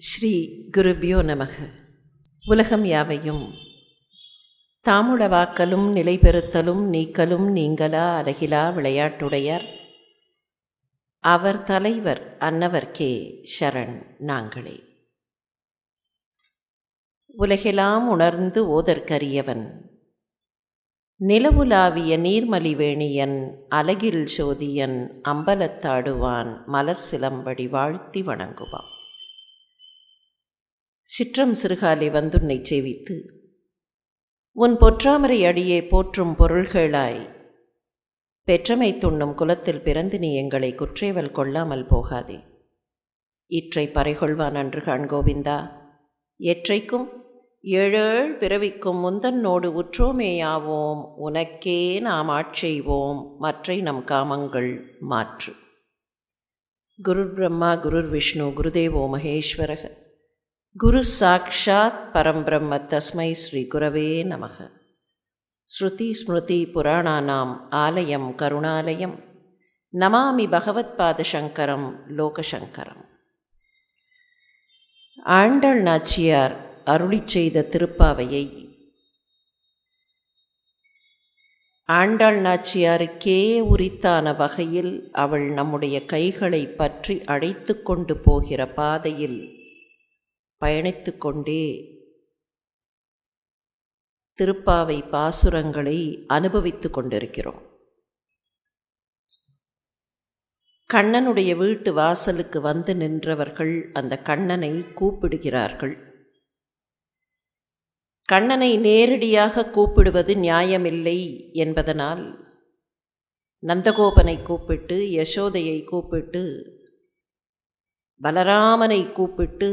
ஸ்ரீ குருபியோ நமக. உலகம் யாவையும்? தாமுளவாக்கலும் நிலைபெறுத்தலும் நீக்கலும் நீங்களா அழகிலா விளையாட்டுடையார். அவர் தலைவர் அன்னவர் கே ஷரண் நாங்களே. உலகெலாம் உணர்ந்து ஓதற்கரியவன். நிலவுலாவிய நீர்மலிவேணியன் அலகில் சோதியன் அம்பலத்தாடுவான் மலர் சிலம்படி வாழ்த்தி வணங்குவான். சிற்றம் சிறுகாலை வந்துன்னை சேவித்து உன் பொற்றாமரை அடியே போற்றும் பொருள்களாய் பெற்றமை துண்ணும் குலத்தில் பிறந்து நீ எங்களை குற்றேவல் கொள்ளாமல் போகாதே. இற்றை பறைகொள்வான் அன்று காண்கோவிந்தா எற்றைக்கும் ஏழேழ் பிறவிக்கும் முந்தன்னோடு உற்றோமேயாவோம் உனக்கே நாம் ஆட்செய்வோம் மற்றை நம் காமங்கள் மாற்று. குருர் பிரம்மா குருர் விஷ்ணு குருதேவோ மகேஸ்வரக குரு சாக்ஷாத் பரம்பிரம்ம தஸ்மை ஸ்ரீ குரவே நமக. ஸ்ருதி ஸ்மிருதி புராணானாம் ஆலயம் கருணாலயம். நமாமி பகவத்பாத சங்கரம் லோகசங்கரம். ஆண்டாள் நாச்சியார் அருளி செய்த திருப்பாவையை ஆண்டாள் நாச்சியாருக்கே உரித்தான வகையில் அவள் நம்முடைய கைகளை பற்றி அழைத்து கொண்டு போகிற பாதையில் பயணித்து கொண்டே திருப்பாவை பாசுரங்களை அனுபவித்து கொண்டிருக்கிறோம். கண்ணனுடைய வீட்டு வாசலுக்கு வந்து நின்றவர்கள் அந்த கண்ணனை கூப்பிடுகிறார்கள். கண்ணனை நேரடியாக கூப்பிடுவது நியாயமில்லை என்பதனால் நந்தகோபனை கூப்பிட்டு யசோதையை கூப்பிட்டு பலராமனை கூப்பிட்டு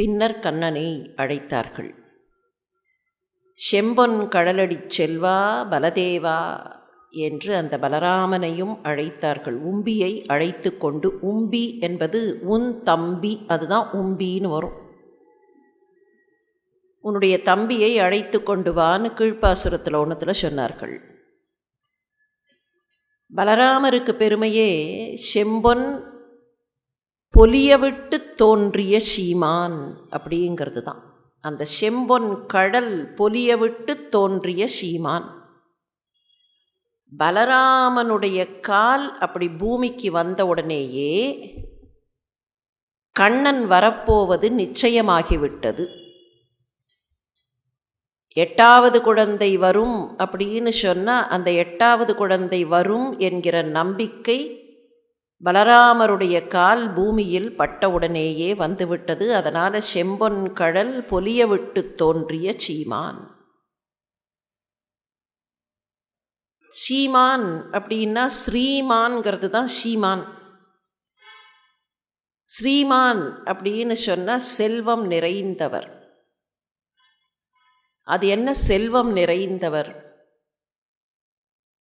பின்னர் கண்ணனை அழைத்தார்கள். செம்பொன் கடலடிச் செல்வா பலதேவா என்று அந்த பலராமனையும் அழைத்தார்கள். உம்பியை அழைத்து கொண்டு உம்பி என்பது உன் தம்பி அதுதான் உம்பின்னு வரும். உன்னுடைய தம்பியை அழைத்து கொண்டு வான்னு கீழ்ப்பாசுரத்தில் ஒன்றத்தில் சொன்னார்கள். பலராமருக்கு பெருமையே செம்பொன் பொலியவிட்டு தோன்றிய சீமான் அப்படிங்கிறது தான். அந்த செம்பொன் கடல் பொலிய விட்டு தோன்றிய சீமான். பலராமனுடைய கால் அப்படி பூமிக்கு வந்த உடனேயே கண்ணன் வரப்போவது நிச்சயமாகிவிட்டது. எட்டாவது குழந்தை வரும் அப்படின்னு சொன்னால் அந்த எட்டாவது குழந்தை வரும் என்கிற நம்பிக்கை பலராமருடைய கால் பூமியில் பட்டவுடனேயே வந்துவிட்டது. அதனால் செம்பொன் கடல் பொலிய விட்டு தோன்றிய சீமான். சீமான் அப்படின்னா ஸ்ரீமான்கிறது தான் சீமான். ஸ்ரீமான் அப்படின்னு சொன்னால் செல்வம் நிறைந்தவர். அது என்ன செல்வம் நிறைந்தவர்?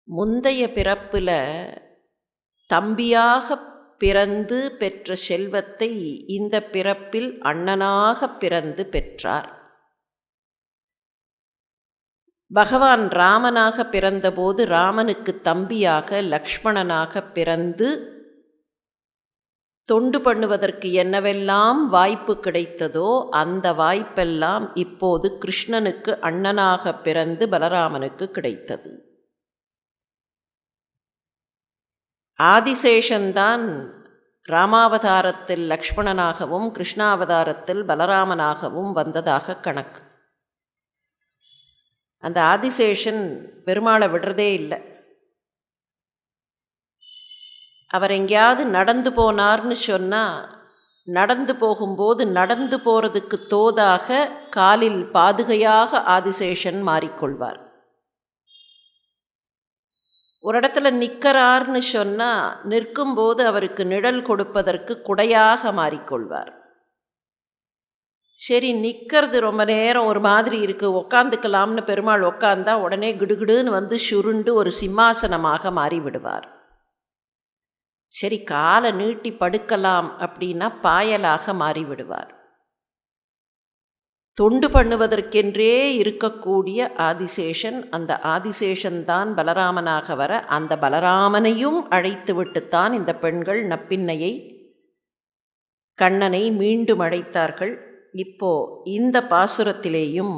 முந்தைய பிறப்பில் தம்பியாக பிறந்து பெற்ற செல்வத்தை இந்த பிறப்பில் அண்ணனாக பிறந்து பெற்றார். பகவான் ராமனாக பிறந்தபோது ராமனுக்கு தம்பியாக லக்ஷ்மணனாக பிறந்து தொண்டு பண்ணுவதற்கு என்னவெல்லாம் வாய்ப்பு கிடைத்ததோ அந்த வாய்ப்பெல்லாம் இப்போது கிருஷ்ணனுக்கு அண்ணனாக பிறந்து பலராமனுக்கு கிடைத்தது. ஆதிசேஷன்தான் ராமாவதாரத்தில் லக்ஷ்மணனாகவும் கிருஷ்ணாவதாரத்தில் பலராமனாகவும் வந்ததாக கணக்கு. அந்த ஆதிசேஷன் பெருமாளை விடுறதே இல்லை. அவர் எங்கேயாவது நடந்து போனார்னு சொன்னால் நடந்து போகும்போது நடந்து போகிறதுக்கு தோதாக காலில் பாதுகையாக ஆதிசேஷன் மாறிக்கொள்வார். ஒரு இடத்துல நிற்கிறார்னு சொன்னால் நிற்கும்போது அவருக்கு நிழல் கொடுப்பதற்கு குடையாக மாறிக்கொள்வார். சரி நிற்கிறது ரொம்ப நேரம் ஒரு மாதிரி இருக்குது உக்காந்துக்கலாம்னு பெருமாள் உக்காந்தா உடனே கிடுகிடுன்னு வந்து சுருண்டு ஒரு சிம்மாசனமாக மாறிவிடுவார். சரி காலை நீட்டி படுக்கலாம் அப்படின்னா பாயலாக மாறிவிடுவார். தொண்டு பண்ணுவதற்கென்றே இருக்கக்கூடிய ஆதிசேஷன் அந்த ஆதிசேஷன்தான் பலராமனாக வர அந்த பலராமனையும் அழைத்து விட்டுத்தான் இந்த பெண்கள் நப்பின்னையை கண்ணனை மீண்டும் அழைத்தார்கள். இப்போ இந்த பாசுரத்திலேயும்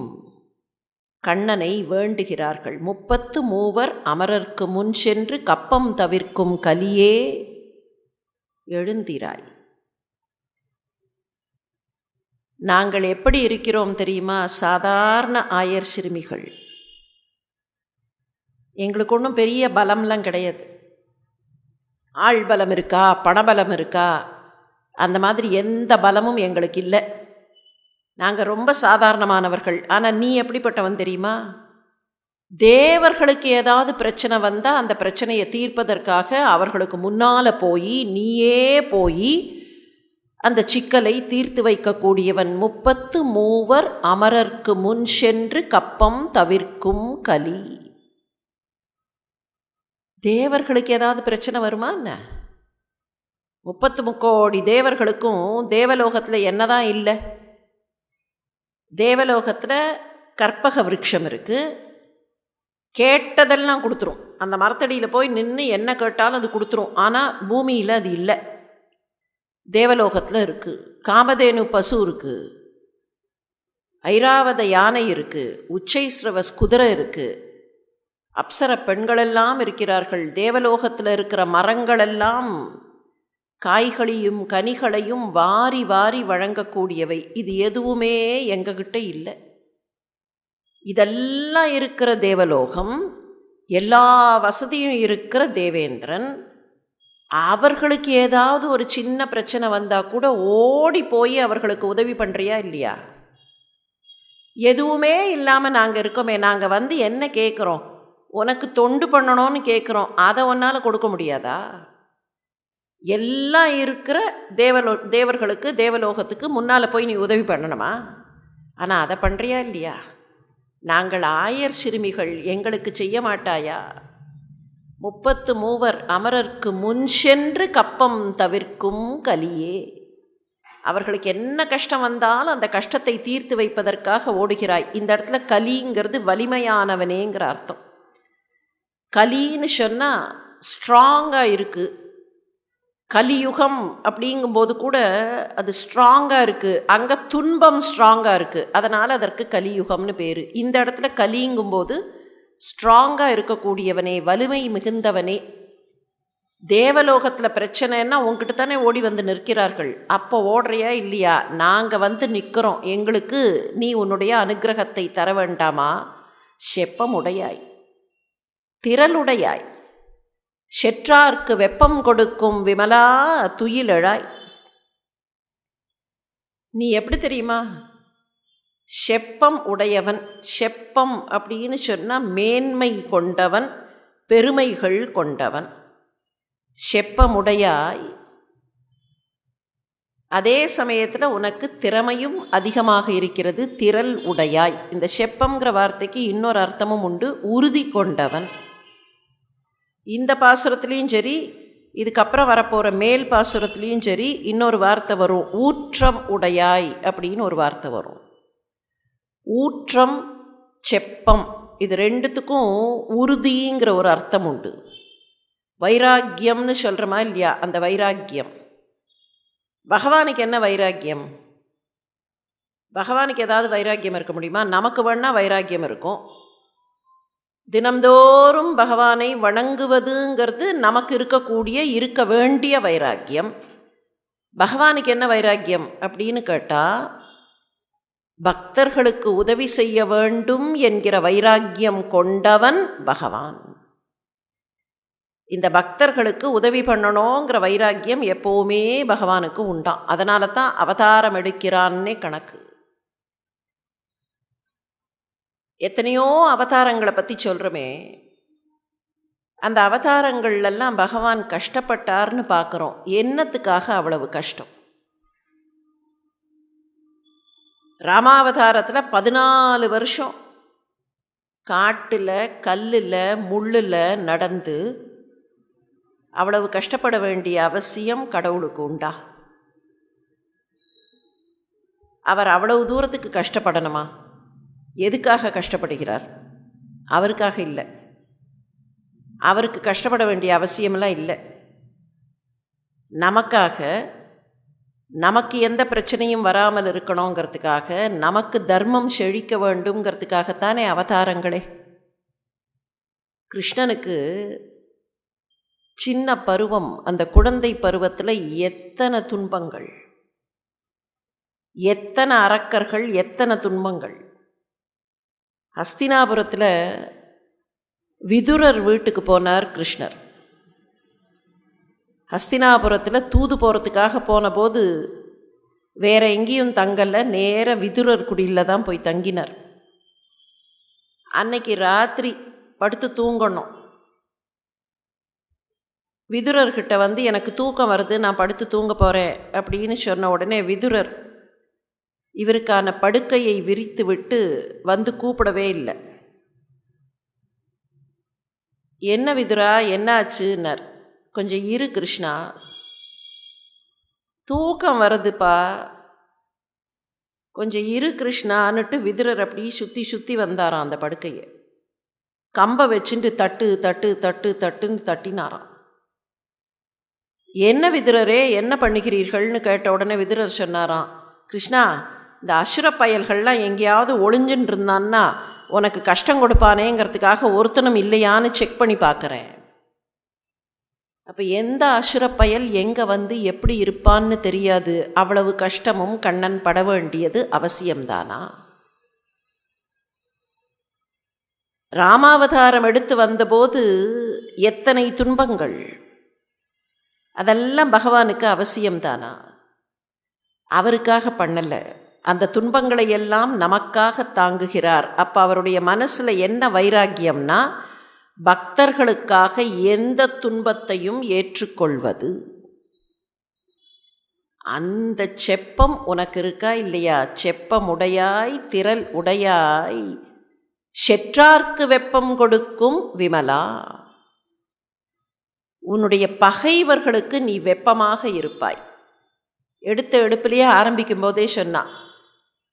கண்ணனை வேண்டுகிறார்கள். முப்பத்து மூவர் அமரர்க்கு முன் சென்று கப்பம் தவிர்க்கும் கலியே எழுந்திராய். நாங்கள் எப்படி இருக்கிறோம் தெரியுமா? சாதாரண ஆயர் சிறுமிகள். எங்களுக்கு ஒன்றும் பெரிய பலம்லாம் கிடையாது. ஆள் பலம் இருக்கா? பணபலம் இருக்கா? அந்த மாதிரி எந்த பலமும் எங்களுக்கு இல்லை. நாங்கள் ரொம்ப சாதாரணமானவர்கள். ஆனால் நீ எப்படிப்பட்டவன் தெரியுமா? தேவர்களுக்கு ஏதாவது பிரச்சனை வந்தால் அந்த பிரச்சனையை தீர்ப்பதற்காக அவர்களுக்கு முன்னால் போய் நீயே போய் அந்த சிக்கலை தீர்த்து வைக்கக்கூடியவன் முப்பத்து மூவர் அமரர்க்கு முன் சென்று கப்பம் தவிர்க்கும் கலி. தேவர்களுக்கு ஏதாவது பிரச்சனை வருமா என்ன? முப்பத்து முக்கோடி தேவர்களுக்கும் தேவலோகத்தில் என்னதான் இல்லை? தேவலோகத்தில் கற்பக விருட்சம் இருக்குது கேட்டதெல்லாம் கொடுத்துரும். அந்த மரத்தடியில் போய் நின்று என்ன கேட்டாலும் அது கொடுத்துரும். ஆனால் பூமியில் அது இல்லை. தேவலோகத்தில் இருக்குது காமதேனு பசு இருக்குது ஐராவத யானை இருக்குது உச்சைஸ்ரவஸ் குதிரை இருக்குது அப்சர பெண்களெல்லாம் இருக்கிறார்கள். தேவலோகத்தில் இருக்கிற மரங்களெல்லாம் காய்களையும் கனிகளையும் வாரி வாரி வழங்கக்கூடியவை. இது எதுவுமே எங்ககிட்ட இல்லை. இதெல்லாம் இருக்கிற தேவலோகம் எல்லா வசதியும் இருக்கிற தேவேந்திரன் அவர்களுக்கு ஏதாவது ஒரு சின்ன பிரச்சனை வந்தால் கூட ஓடி போய் அவர்களுக்கு உதவி பண்ணுறியா இல்லையா? எதுவுமே இல்லாமல் நாங்கள் இருக்கோமே நாங்கள் வந்து என்ன கேட்குறோம் உனக்கு தொண்டு பண்ணணும்னு கேட்குறோம் அதை ஒன்றால் கொடுக்க முடியாதா? எல்லாம் இருக்கிற தேவலோ தேவர்களுக்கு தேவலோகத்துக்கு முன்னால் போய் நீ உதவி பண்ணணுமா? ஆனால் அதை பண்ணுறியா இல்லையா? நாங்கள் ஆயர் சிறுமிகள் எங்களுக்கு செய்ய மாட்டாயா? முப்பத்து மூவர் அமரர்க்கு முன் சென்று கப்பம் தவிர்க்கும் கலியே. அவர்களுக்கு என்ன கஷ்டம் வந்தாலும் அந்த கஷ்டத்தை தீர்த்து வைப்பதற்காக ஓடுகிறாய். இந்த இடத்துல கலிங்கிறது வலிமையானவனேங்கிற அர்த்தம். கலின்னு சொன்னால் ஸ்ட்ராங்காக இருக்குது கலியுகம் அப்படிங்கும்போது கூட அது ஸ்ட்ராங்காக இருக்குது அங்கே துன்பம் ஸ்ட்ராங்காக இருக்குது அதனால் அதற்கு கலியுகம்னு பேர். இந்த இடத்துல கலிங்கும்போது ஸ்ட்ராங்காக இருக்கக்கூடியவனே வலிமை மிகுந்தவனே. தேவலோகத்தில் பிரச்சனைன்னா உங்ககிட்ட தானே ஓடி வந்து நிற்கிறார்கள். அப்போ ஓடுறியா இல்லையா? நாங்கள் வந்து நிற்கிறோம் எங்களுக்கு நீ உன்னுடைய அனுகிரகத்தை தர வேண்டாமா? செப்பம் உடையாய். திரளுடையாய் செற்றார்க்கு வெப்பம் கொடுக்கும் விமலா துயிலழாய். நீ எப்படி தெரியுமா? செப்பம் உடையவன் செப்பம் அப்படின்னு சொன்னால் மேன்மை கொண்டவன் பெருமைகள் கொண்டவன். செப்பமுடையாய் அதே சமயத்தில் உனக்கு திறமையும் அதிகமாக இருக்கிறது திரள் உடையாய். இந்த செப்பங்கிற வார்த்தைக்கு இன்னொரு அர்த்தமும் உண்டு உறுதி கொண்டவன். இந்த பாசுரத்துலேயும் சரி இதுக்கப்புறம் வரப்போகிற மேல் பாசுரத்துலேயும் சரி இன்னொரு வார்த்தை வரும் ஊற்றம் உடையாய் அப்படின்னு ஒரு வார்த்தை வரும். ஊற்றம் செப்பம் இது ரெண்டுத்துக்கும் உறுதிங்கிற ஒரு அர்த்தம் உண்டு. வைராக்கியம்னு சொல்கிறோமா இல்லையா? அந்த வைராக்கியம். பகவானுக்கு என்ன வைராக்கியம்? பகவானுக்கு ஏதாவது வைராக்கியம் இருக்க முடியுமா? நமக்கு வேணால் வைராக்கியம் இருக்கும். தினம்தோறும் பகவானை வணங்குவதுங்கிறது நமக்கு இருக்கக்கூடிய இருக்க வேண்டிய வைராக்கியம். பகவானுக்கு என்ன வைராக்கியம் அப்படின்னு கேட்டால் பக்தர்களுக்கு உதவி செய்ய வேண்டும் என்கிற வைராக்கியம் கொண்டவன் பகவான். இந்த பக்தர்களுக்கு உதவி பண்ணணுங்கிற வைராக்கியம் எப்போவுமே பகவானுக்கு உண்டாம். அதனால தான் அவதாரம் எடுக்கிறான்னே கணக்கு. எத்தனையோ அவதாரங்களை பற்றி சொல்கிறோமே அந்த அவதாரங்கள்லாம் பகவான் கஷ்டப்பட்டார்னு பார்க்குறோம் என்னத்துக்காக அவ்வளவு கஷ்டம்? ராமாவதாரத்தில் பதினாலு வருஷம். காட்டில் கல்லில் முள்ளில் நடந்து அவ்வளவு கஷ்டப்பட வேண்டிய அவசியம் கடவுளுக்கு உண்டா? அவர் அவ்வளவு தூரத்துக்கு கஷ்டப்படணுமா? எதுக்காக கஷ்டப்படுகிறார்? அவருக்காக இல்லை. அவருக்கு கஷ்டப்பட வேண்டிய அவசியமெல்லாம் இல்லை. நமக்காக நமக்கு எந்த பிரச்சனையும் வராமல் இருக்கணுங்கிறதுக்காக நமக்கு தர்மம் செழிக்க வேண்டுங்கிறதுக்காகத்தானே அவதாரங்களே. கிருஷ்ணனுக்கு சின்ன பருவம் அந்த குழந்தை பருவத்தில் எத்தனை துன்பங்கள்? எத்தனை அரக்கர்கள் எத்தனை துன்பங்கள்? ஹஸ்தினாபுரத்தில் விதுரர் வீட்டுக்கு போனார் கிருஷ்ணர். ஹஸ்தினாபுரத்தில் தூது போகிறதுக்காக போனபோது வேறு வேற எங்கேயும் தங்கலை நேர விதுரர் குடியில் தான் போய் தங்கினார். அன்னைக்கு ராத்திரி படுத்து தூங்கணும். விதுரர்கிட்ட வந்து எனக்கு தூக்கம் வருது நான் படுத்து தூங்க போகிறேன் அப்படின்னு சொன்ன உடனே விதுரர் இவருக்கான படுக்கையை விரித்து விட்டு வந்து கூப்பிடவே இல்லை. என்ன விதுரா என்னாச்சுன்னார்? கொஞ்சம் இரு கிருஷ்ணா. தூக்கம் வருதுப்பா. கொஞ்சம் இரு கிருஷ்ணான்னுட்டு விதிரர் அப்படி சுற்றி சுற்றி வந்தாராம் அந்த படுக்கையை. கம்பை வச்சுட்டு தட்டு தட்டு தட்டு தட்டுன்னு தட்டினாராம். என்ன விதிரரே என்ன பண்ணுகிறீர்கள்னு கேட்ட உடனே விதிரர் சொன்னாராம் கிருஷ்ணா இந்த அசுர பயல்கள்லாம் எங்கேயாவது ஒளிஞ்சுன்னு இருந்தான்னா உனக்கு கஷ்டம் கொடுப்பானேங்கிறதுக்காக ஒருத்தனும் இல்லையான்னு செக் பண்ணி பார்க்குறேன் அப்போ எந்த அசுர பயல் எங்கே வந்து எப்படி இருப்பான்னு தெரியாது. அவ்வளவு கஷ்டமும் கண்ணன் பட வேண்டியது அவசியம்தானா? ராமாவதாரம் எடுத்து வந்தபோது எத்தனை துன்பங்கள்? அதெல்லாம் பகவானுக்கு அவசியம்தானா? அவருக்காக பண்ணலை. அந்த துன்பங்களை எல்லாம் நமக்காக தாங்குகிறார். அப்போ அவருடைய மனசில் என்ன வைராக்கியம்னா பக்தர்களுக்காக எந்த துன்பத்தையும் ஏற்றுக்கொள்வது? அந்த செப்பம் உனக்கு இருக்கா இல்லையா? செப்பம் உடையாய் திரள் உடையாய் செற்றார்க்கு வெப்பம் கொடுக்கும் விமலா. உன்னுடைய பகைவர்களுக்கு நீ வெப்பமாக இருப்பாய். எடுத்த எடுப்பிலேயே ஆரம்பிக்கும் போதே சொன்னான்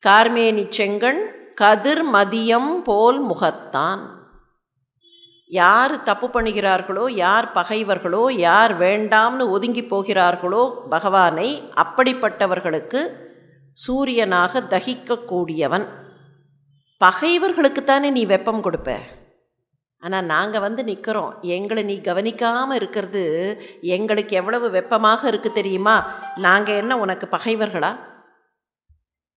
கார்மேனி செங்கன் கதிர் மதியம் போல் முகத்தான். யார் தப்பு பண்ணுகிறார்களோ யார் பகைவர்களோ யார் வேண்டாம்னு ஒதுங்கி போகிறார்களோ பகவானை அப்படிப்பட்டவர்களுக்கு சூரியனாக தகிக்கக்கூடியவன். பகைவர்களுக்கு தானே நீ வெப்பம் கொடுப்ப. ஆனால் நாங்கள் வந்து நிற்கிறோம் எங்களை நீ கவனிக்காமல் இருக்கிறது எங்களுக்கு எவ்வளவு வெப்பமாக இருக்குது தெரியுமா? நாங்கள் என்ன உனக்கு பகைவர்களா?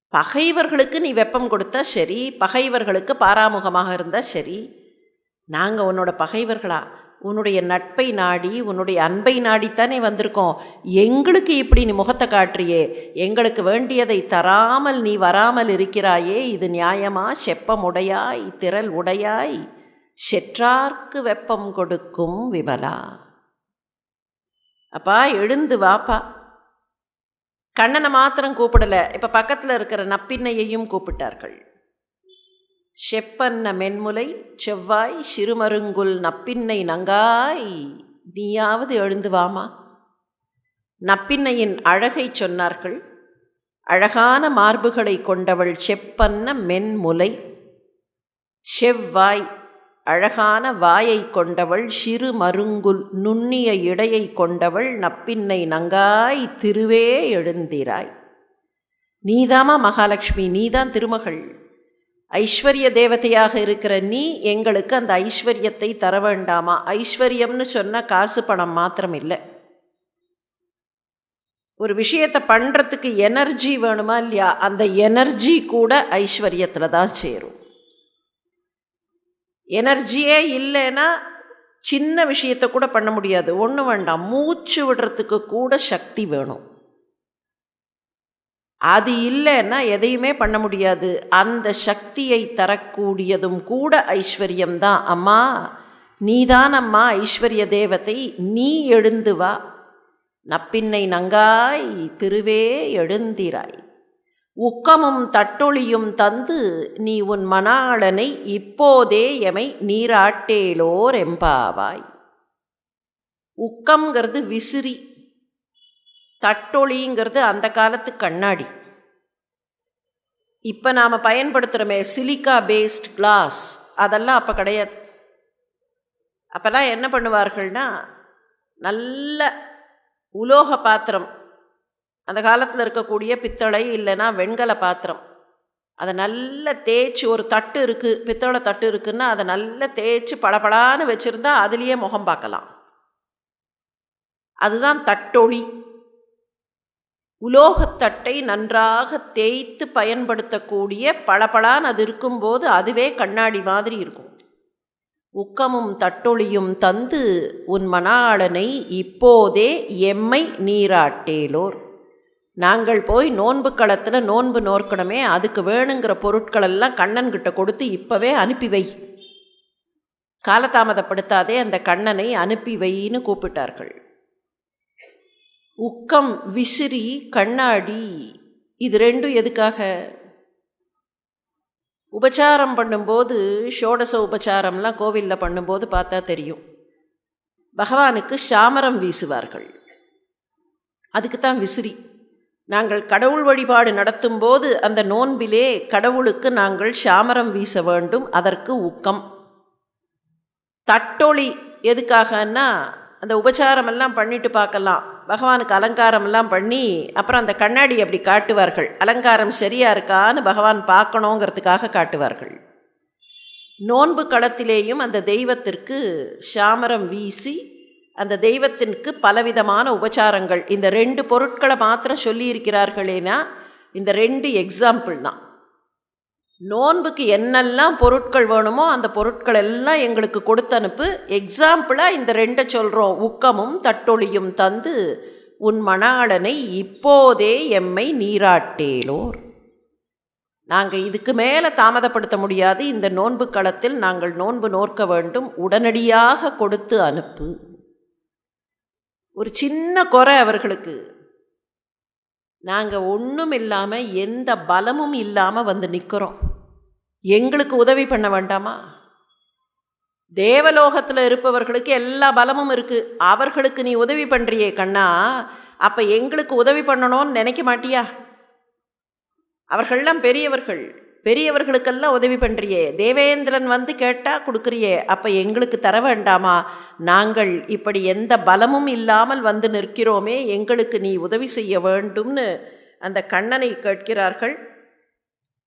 பகைவர்களுக்கு நீ வெப்பம் கொடுத்தா சரி பகைவர்களுக்கு பாராமுகமாக இருந்தால் சரி. நாங்கள் உன்னோட பகைவர்களா? உன்னுடைய நட்பை நாடி உன்னுடைய அன்பை நாடித்தானே வந்திருக்கோம். எங்களுக்கு இப்படி நீ முகத்தை காட்டுறியே? எங்களுக்கு வேண்டியதை தராமல் நீ வராமல் இருக்கிறாயே? இது நியாயமா? செப்பம் உடையாய் திரள் உடையாய் செற்றார்க்கு வெப்பம் கொடுக்கும் விமலா. அப்பா எழுந்து வாப்பா கண்ணனை மாத்திரம் கூப்பிடலை. இப்போ பக்கத்தில் இருக்கிற நப்பின்னையையும் கூப்பிட்டார்கள். செப்பன்ன மென்முலை செவ்வாய் சிறுமருங்குல் நப்பின்னை நங்காய். நீயாவது எழுந்து வாமா. நப்பின்னையின் அழகை சொன்னார்கள். அழகான மார்புகளை கொண்டவள் செப்பன்ன மென்முலை. செவ்வாய் அழகான வாயை கொண்டவள் சிறு மருங்குல் நுண்ணிய இடையை கொண்டவள் நப்பின்னை நங்காய் திருவே எழுந்திராய். நீதாமா மகாலட்சுமி நீதான் திருமகள். ஐஸ்வர்ய தேவதையாக இருக்கிற நீ எங்களுக்கு அந்த ஐஸ்வர்யத்தை தர வேண்டாமா ஐஸ்வர்யம்னு சொன்ன காசு பணம் மாத்திரம் இல்லை ஒரு விஷயத்தை பண்ணுறதுக்கு எனர்ஜி வேணுமா இல்லையா? அந்த எனர்ஜி கூட ஐஸ்வர்யத்தில் தான் சேரும். எனர்ஜியே இல்லைன்னா சின்ன விஷயத்தை கூட பண்ண முடியாது. ஒன்று வேண்டாம். மூச்சு விடுறதுக்கு கூட சக்தி வேணும். அது இல்லைன்னா எதையுமே பண்ண முடியாது. அந்த சக்தியை தரக்கூடியதும் கூட ஐஸ்வர்யம்தான் அம்மா நீதான் அம்மா ஐஸ்வர்ய தேவதை நீ எழுந்து வா. நப்பின்னை நங்காய் திருவே எழுந்திராய். உக்கமும் தட்டொளியும் தந்து நீ உன் மணாளனை இப்போதே எமை நீராட்டேலோர் எம்பாவாய். உக்கம்ங்கிறது விசிறி. தட்டொளிங்கிறது அந்த காலத்து கண்ணாடி. இப்போ நாம் பயன்படுத்துகிறோமே சிலிக்கா பேஸ்ட் கிளாஸ். அதெல்லாம் அப்போ கிடையாது. அப்போல்லாம் என்ன பண்ணுவார்கள்னா நல்ல உலோக பாத்திரம். அந்த காலத்தில் இருக்கக்கூடிய பித்தளை இல்லைன்னா வெண்கல பாத்திரம். அதை நல்லா தேய்ச்சி ஒரு தட்டு இருக்குது பித்தளை தட்டு இருக்குன்னா அதை நல்லா தேய்ச்சி பளபளான்னு வச்சுருந்தா அதுலேயே முகம் பார்க்கலாம். அதுதான் தட்டொளி. உலோகத்தட்டை நன்றாக தேய்த்து பயன்படுத்தக்கூடிய பளபளான் அது இருக்கும்போது அதுவே கண்ணாடி மாதிரி இருக்கும். உக்கமும் தட்டொளியும் தந்து உன் மணாளனை இப்போதே எம்மை நீராட்டேலோர். நாங்கள் போய் நோன்பு களத்தில் நோன்பு நோர்க்கணுமே அதுக்கு வேணுங்கிற பொருட்களெல்லாம் கண்ணன்கிட்ட கொடுத்து இப்போவே அனுப்பி வை. காலதாமதப்படுத்தாதே அந்த கண்ணனை அனுப்பி வைன்னு கூப்பிட்டார்கள். உக்கம் விசிறி கண்ணாடி இது ரெண்டும் எதுக்காக? உபச்சாரம் பண்ணும்போது ஷோடச உபச்சாரம்லாம் கோவிலில் பண்ணும்போது பார்த்தா தெரியும். பகவானுக்கு சாமரம் வீசுவார்கள். அதுக்கு தான் விசிறி. நாங்கள் கடவுள் வழிபாடு நடத்தும் போது அந்த நோன்பிலே கடவுளுக்கு நாங்கள் சாமரம் வீச வேண்டும் அதற்கு ஊக்கம் தட்டொளி எதுக்காகன்னா அந்த உபச்சாரமெல்லாம் பண்ணிட்டு பார்க்கலாம். பகவானுக்கு அலங்காரமெல்லாம் பண்ணி அப்புறம் அந்த கண்ணாடி அப்படி காட்டுவார்கள். அலங்காரம் சரியாக இருக்கான்னு பகவான் பார்க்கணுங்கிறதுக்காக காட்டுவார்கள். நோன்பு களத்திலேயும் அந்த தெய்வத்திற்கு சாமரம் வீசி அந்த தெய்வத்திற்கு பலவிதமான உபச்சாரங்கள். இந்த ரெண்டு பொருட்களை மாத்திரம் சொல்லியிருக்கிறார்களேனா இந்த ரெண்டு எக்ஸாம்பிள் தான். நோன்புக்கு என்னெல்லாம் பொருட்கள் வேணுமோ அந்த பொருட்கள் எல்லாம் எங்களுக்கு கொடுத்து அனுப்பு எக்ஸாம்பிளாக இந்த ரெண்டை சொல்கிறோம் உக்கமும் தட்டொழியும் தந்து உன் மணாளனை இப்போதே எம்மை நீராட்டேலோர். நாங்கள் இதுக்கு மேலே தாமதப்படுத்த முடியாது. இந்த நோன்பு களத்தில் நாங்கள் நோன்பு நோக்க வேண்டும். உடனடியாக கொடுத்து அனுப்பு. ஒரு சின்ன குறை அவர்களுக்கு. நாங்கள் ஒன்றும் இல்லாமல் எந்த பலமும் இல்லாமல் வந்து நிற்கிறோம் எங்களுக்கு உதவி பண்ண வேண்டாமா? தேவலோகத்தில் இருப்பவர்களுக்கு எல்லா பலமும் இருக்குது அவர்களுக்கு நீ உதவி பண்ணுறியே கண்ணா. அப்போ எங்களுக்கு உதவி பண்ணணும்னு நினைக்க மாட்டியா? அவர்கள்லாம் பெரியவர்கள். பெரியவர்களுக்கெல்லாம் உதவி பண்ணுறியே தேவேந்திரன் வந்து கேட்டால் கொடுக்குறியே. அப்போ எங்களுக்கு தர வேண்டாமா? நாங்கள் இப்படி எந்த பலமும் இல்லாமல் வந்து நிற்கிறோமே. எங்களுக்கு நீ உதவி செய்ய வேண்டும்னு அந்த கண்ணனை கேட்கிறார்கள்.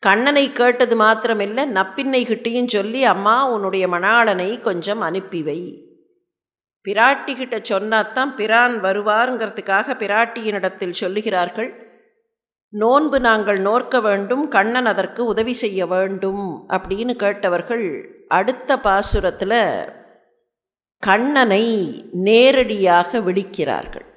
கண்ணனை கேட்டது மாத்திரமில்லை நப்பின்னை கிட்டையும் சொல்லி அம்மா உன்னுடைய மணாளனை கொஞ்சம் அனுப்பி வை. பிராட்டிகிட்ட சொன்னாத்தான் பிரான் வருவாருங்கிறதுக்காக பிராட்டியினிடத்தில் சொல்லுகிறார்கள் நோன்பு நாங்கள் நோற்க வேண்டும் கண்ணன் அதற்கு உதவி செய்ய வேண்டும் அப்படின்னு கேட்டவர்கள் அடுத்த பாசுரத்தில் கண்ணனை நேரடியாக விழிக்கிறார்கள்.